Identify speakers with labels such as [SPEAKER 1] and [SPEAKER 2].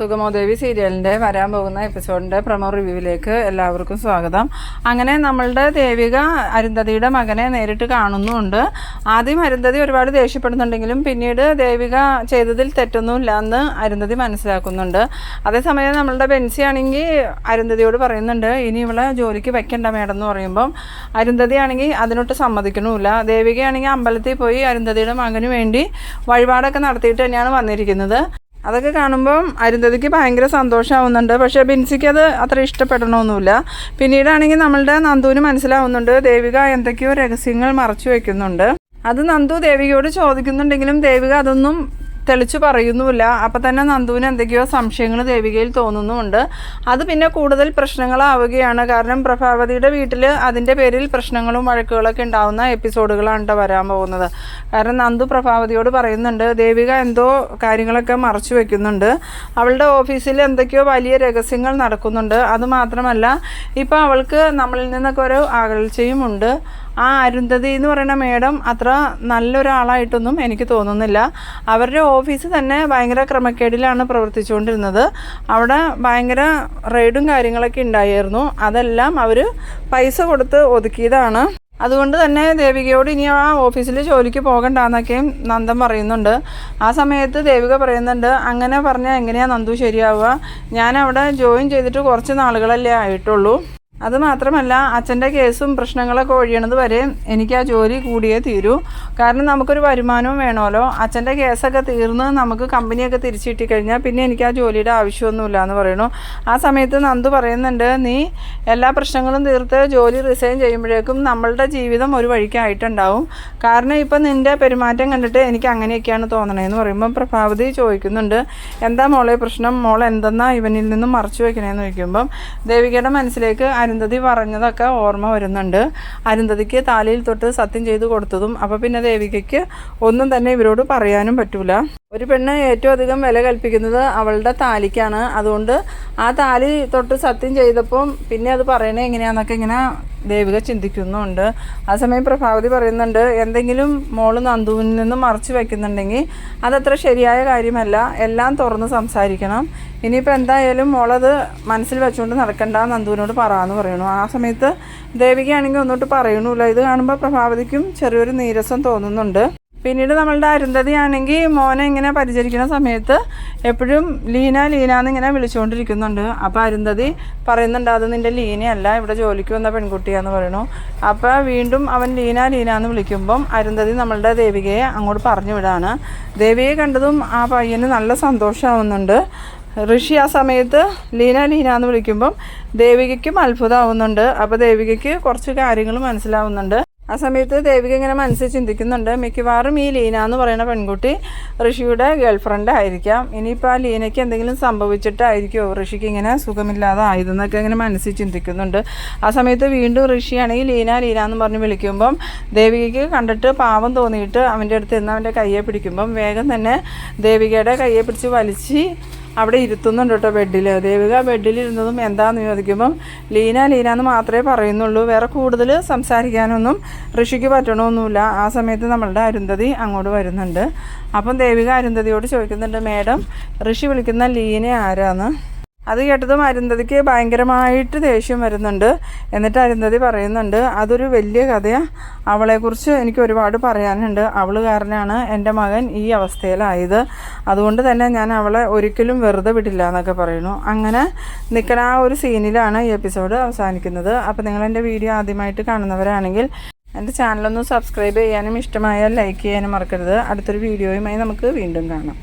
[SPEAKER 1] സുഗമോദേവി സീരിയലിന്റെ വരാൻ പോകുന്ന എപ്പിസോഡിന്റെ പ്രമോ റിവ്യൂവിലേക്ക് എല്ലാവർക്കും സ്വാഗതം. അങ്ങനെ നമ്മളുടെ ദേവിക അരുന്ധതിയുടെ മകനെ നേരിട്ട് കാണുന്നുമുണ്ട് ആദ്യം അരുന്ധതി ഒരുപാട് ദേഷ്യപ്പെടുന്നുണ്ടെങ്കിലും പിന്നീട് ദേവിക ചെയ്തതിൽ തെറ്റൊന്നുമില്ല എന്ന് അരുന്ധതി മനസ്സിലാക്കുന്നുണ്ട്. അതേസമയം നമ്മളുടെ ബെൻസി ആണെങ്കിൽ അരുന്ധതിയോട് പറയുന്നുണ്ട് ഇനി ഇവളെ ജോലിക്ക് വെക്കണ്ട മേഡം എന്ന് പറയുമ്പം അരുന്ധതി ആണെങ്കിൽ അതിനൊട്ട് സമ്മതിക്കണമില്ല. ദേവികയാണെങ്കിൽ അമ്പലത്തിൽ പോയി അരുന്ധതിയുടെ മകന് വേണ്ടി വഴിപാടൊക്കെ നടത്തിയിട്ട് തന്നെയാണ് വന്നിരിക്കുന്നത്. അതൊക്കെ കാണുമ്പം അരുന്ധതിക്ക് ഭയങ്കര സന്തോഷമാവുന്നുണ്ട് പക്ഷേ ബിൻസിക്ക് അത് അത്ര ഇഷ്ടപ്പെടണമൊന്നുമില്ല. പിന്നീടാണെങ്കിൽ നമ്മളുടെ നന്ദുവിന് മനസ്സിലാവുന്നുണ്ട് ദേവിക എന്തൊക്കെയോ രഹസ്യങ്ങൾ മറച്ചു വയ്ക്കുന്നുണ്ട് അത് നന്ദു ദേവികയോട് ചോദിക്കുന്നുണ്ടെങ്കിലും ദേവിക അതൊന്നും തെളിച്ചു പറയുന്നുമില്ല. അപ്പം തന്നെ നന്ദുവിന് എന്തൊക്കെയോ സംശയങ്ങൾ ദേവികയിൽ തോന്നുന്നുമുണ്ട്. അത് പിന്നെ കൂടുതൽ പ്രശ്നങ്ങളാവുകയാണ്. കാരണം പ്രഭാവതിയുടെ വീട്ടിൽ അതിന്റെ പേരിൽ പ്രശ്നങ്ങളും വഴക്കുകളൊക്കെ ഉണ്ടാവുന്ന എപ്പിസോഡുകളാണ് വരാൻ പോകുന്നത്. കാരണം നന്ദു പ്രഭാവതിയോട് പറയുന്നുണ്ട് ദേവിക എന്തോ കാര്യങ്ങളൊക്കെ മറച്ചു വെക്കുന്നുണ്ട്. അവളുടെ ഓഫീസിൽ എന്തൊക്കെയോ വലിയ രഹസ്യങ്ങൾ നടക്കുന്നുണ്ട്. അതുമാത്രമല്ല ഇപ്പോൾ അവൾക്ക് നമ്മളിൽ നിന്നൊക്കെ ഒരു അകൽച്ചയും ഉണ്ട്. ആ അരുന്ധതി എന്ന് പറയുന്ന മേഡം അത്ര നല്ലൊരാളായിട്ടൊന്നും എനിക്ക് തോന്നുന്നില്ല. അവരുടെ ഓഫീസ് തന്നെ ഭയങ്കര ക്രമക്കേടിലാണ് പ്രവർത്തിച്ചുകൊണ്ടിരുന്നത്. അവിടെ ഭയങ്കര റെയ്ഡും കാര്യങ്ങളൊക്കെ ഉണ്ടായിരുന്നു. അതെല്ലാം അവർ പൈസ കൊടുത്ത് ഒതുക്കിയതാണ്. അതുകൊണ്ട് തന്നെ ദേവികയോട് ഇനി ആ ഓഫീസിൽ ജോലിക്ക് പോകണ്ടെന്നൊക്കെയും നന്ദൻ പറയുന്നുണ്ട്. ആ സമയത്ത് ദേവിക പറയുന്നുണ്ട് അങ്ങനെ പറഞ്ഞാൽ എങ്ങനെയാണ് നന്ദു ശരിയാവുക? ഞാൻ അവിടെ ജോയിൻ ചെയ്തിട്ട് കുറച്ച് നാളുകളല്ലേ ആയിട്ടുള്ളൂ. അത് മാത്രമല്ല അച്ഛന്റെ കേസും പ്രശ്നങ്ങളൊക്കെ ഒഴിയണത് വരെ എനിക്ക് ആ ജോലി കൂടിയേ തീരൂ. കാരണം നമുക്കൊരു വരുമാനവും വേണമല്ലോ. അച്ഛന്റെ കേസൊക്കെ തീർന്ന് നമുക്ക് കമ്പനിയൊക്കെ തിരിച്ചു കിട്ടിക്കഴിഞ്ഞാൽ പിന്നെ എനിക്ക് ആ ജോലിയുടെ ആവശ്യമൊന്നുമില്ല എന്ന് പറയുന്നു. ആ സമയത്ത് നന്ദു പറയുന്നുണ്ട് നീ എല്ലാ പ്രശ്നങ്ങളും തീർത്ത് ജോലി റിസൈൻ ചെയ്യുമ്പോഴേക്കും നമ്മളുടെ ജീവിതം ഒരു വഴിക്കായിട്ടുണ്ടാവും. കാരണം ഇപ്പം നിന്റെ പെരുമാറ്റം കണ്ടിട്ട് എനിക്ക് അങ്ങനെയൊക്കെയാണ് തോന്നണേന്ന് പറയുമ്പോൾ പ്രഭാവതി ചോദിക്കുന്നുണ്ട് എന്താ മോളെ പ്രശ്നം? മോൾ എന്തെന്നാ ഇവനിൽ നിന്നും മറച്ചു വയ്ക്കണേന്ന് ചോദിക്കുമ്പം? ദേവികയുടെ മനസ്സിലേക്ക് അരുന്ധതി പറഞ്ഞതൊക്കെ ഓർമ്മ വരുന്നുണ്ട്. അരുന്ധതിക്ക് താലിയിൽ തൊട്ട് സത്യം ചെയ്തു കൊടുത്തതും അപ്പോൾ പിന്നെ ദേവികയ്ക്ക് ഒന്നും തന്നെ ഇവരോട് പറയാനും പറ്റൂല. ഒരു പെണ്ണ് ഏറ്റവും അധികം വില കൽപ്പിക്കുന്നത് അവളുടെ താലിക്കാണ്. അതുകൊണ്ട് ആ താലി തൊട്ട് സത്യം ചെയ്തപ്പം പിന്നെ അത് പറയണേ എങ്ങനെയാന്നൊക്കെ ഇങ്ങനെ ദേവിക ചിന്തിക്കുന്നുണ്ട്. ആ സമയം പ്രഭാവതി പറയുന്നുണ്ട് എന്തെങ്കിലും മോൾ നന്ദുവിൽ നിന്ന് മറച്ചു വയ്ക്കുന്നുണ്ടെങ്കിൽ അതത്ര ശരിയായ കാര്യമല്ല. എല്ലാം തുറന്ന് സംസാരിക്കണം. ഇനിയിപ്പോൾ എന്തായാലും മോളത് മനസ്സിൽ വെച്ചുകൊണ്ട് നടക്കണ്ട നന്ദുവിനോട് പറയാന്ന് പറയണു ആ സമയത്ത് ദേവികയാണെങ്കിൽ ഒന്നോട്ട് പറയണില്ല ഇത് കാണുമ്പോൾ പ്രഭാവതിക്കും ചെറിയൊരു നീരസം തോന്നുന്നുണ്ട്. പിന്നീട് നമ്മളുടെ അരുന്ധതി ആണെങ്കിൽ മോനെ ഇങ്ങനെ പരിചരിക്കുന്ന സമയത്ത് എപ്പോഴും ലീന ലീന എന്നിങ്ങനെ വിളിച്ചുകൊണ്ടിരിക്കുന്നുണ്ട്. അപ്പോൾ അരുന്ധതി പറയുന്നുണ്ട് അത് നിന്റെ ലീനയല്ല ഇവിടെ ജോലിക്ക് വന്ന പെൺകുട്ടിയാന്ന് പറയണു. അപ്പോൾ വീണ്ടും അവൻ ലീന ലീന എന്ന് വിളിക്കുമ്പം അരുന്ധതി നമ്മളുടെ ദേവികയെ അങ്ങോട്ട് പറഞ്ഞു വിടാണ്. ദേവിയെ കണ്ടതും ആ പയ്യന് നല്ല സന്തോഷമാവുന്നുണ്ട്. ഋഷി ആ സമയത്ത് ലീന ലീന എന്ന് വിളിക്കുമ്പം ദേവികയ്ക്കും അത്ഭുതമാവുന്നുണ്ട്. അപ്പോൾ ദേവികയ്ക്ക് കുറച്ച് കാര്യങ്ങൾ മനസ്സിലാവുന്നുണ്ട്. ആ സമയത്ത് ദേവിക ഇങ്ങനെ മനസ്സിൽ ചിന്തിക്കുന്നുണ്ട്. മിക്കവാറും ഈ ലീന എന്ന് പറയുന്ന പെൺകുട്ടി ഋഷിയുടെ ഗേൾഫ്രണ്ട് ആയിരിക്കാം. ഇനിയിപ്പോൾ ആ ലീനയ്ക്ക് എന്തെങ്കിലും സംഭവിച്ചിട്ടായിരിക്കുമോ ഋഷിക്ക് ഇങ്ങനെ സുഖമില്ലാതെ ആയതെന്നൊക്കെ ഇങ്ങനെ മനസ്സിൽ ചിന്തിക്കുന്നുണ്ട്. ആ സമയത്ത് വീണ്ടും ഋഷിയാണെങ്കിൽ ലീന ലീന എന്ന് പറഞ്ഞ് വിളിക്കുമ്പം ദേവികയ്ക്ക് കണ്ടിട്ട് പാവം തോന്നിയിട്ട് അവന്റെ അടുത്ത് നിന്ന് അവന്റെ കയ്യെ പിടിക്കുമ്പം വേഗം തന്നെ ദേവികയുടെ കയ്യെ പിടിച്ച് വലിച്ച് അവിടെ ഇരുത്തുന്നുണ്ട് കേട്ടോ ബെഡിൽ. ദേവിക ബെഡിൽ ഇരുന്നതും എന്താണെന്ന് ചോദിക്കുമ്പം ലീന ലീന എന്ന് മാത്രമേ പറയുന്നുള്ളൂ. വേറെ കൂടുതൽ സംസാരിക്കാനൊന്നും ഋഷിക്ക് പറ്റണമൊന്നുമില്ല. ആ സമയത്ത് നമ്മളുടെ അരുന്ധതി അങ്ങോട്ട് വരുന്നുണ്ട്. അപ്പം ദേവിക അരുന്ധതിയോട് ചോദിക്കുന്നുണ്ട് മേഡം ഋഷി വിളിക്കുന്ന ലീന ആരാന്ന്? അത് കേട്ടതും അരുന്ധതിക്ക് ഭയങ്കരമായിട്ട് ദേഷ്യം വരുന്നുണ്ട്. എന്നിട്ട് അരുന്ധതി പറയുന്നുണ്ട് അതൊരു വലിയ കഥയാണ് അവളെക്കുറിച്ച് എനിക്ക് ഒരുപാട് പറയാനുണ്ട്. അവൾ കാരണമാണ് എന്റെ മകൻ ഈ അവസ്ഥയിലായത്. അതുകൊണ്ട് തന്നെ ഞാൻ അവളെ ഒരിക്കലും വെറുതെ വിടില്ല എന്നൊക്കെ പറയുന്നു. അങ്ങനെ നിൽക്കണ ആ ഒരു സീനിലാണ് ഈ എപ്പിസോഡ് അവസാനിക്കുന്നത്. അപ്പോൾ നിങ്ങൾ എന്റെ വീഡിയോ ആദ്യമായിട്ട് കാണുന്നവരാണെങ്കിൽ എന്റെ ചാനലൊന്ന് സബ്സ്ക്രൈബ് ചെയ്യാനും ഇഷ്ടമായാൽ ലൈക്ക് ചെയ്യാനും മറക്കരുത്. അടുത്തൊരു വീഡിയോയുമായി നമുക്ക് വീണ്ടും കാണാം.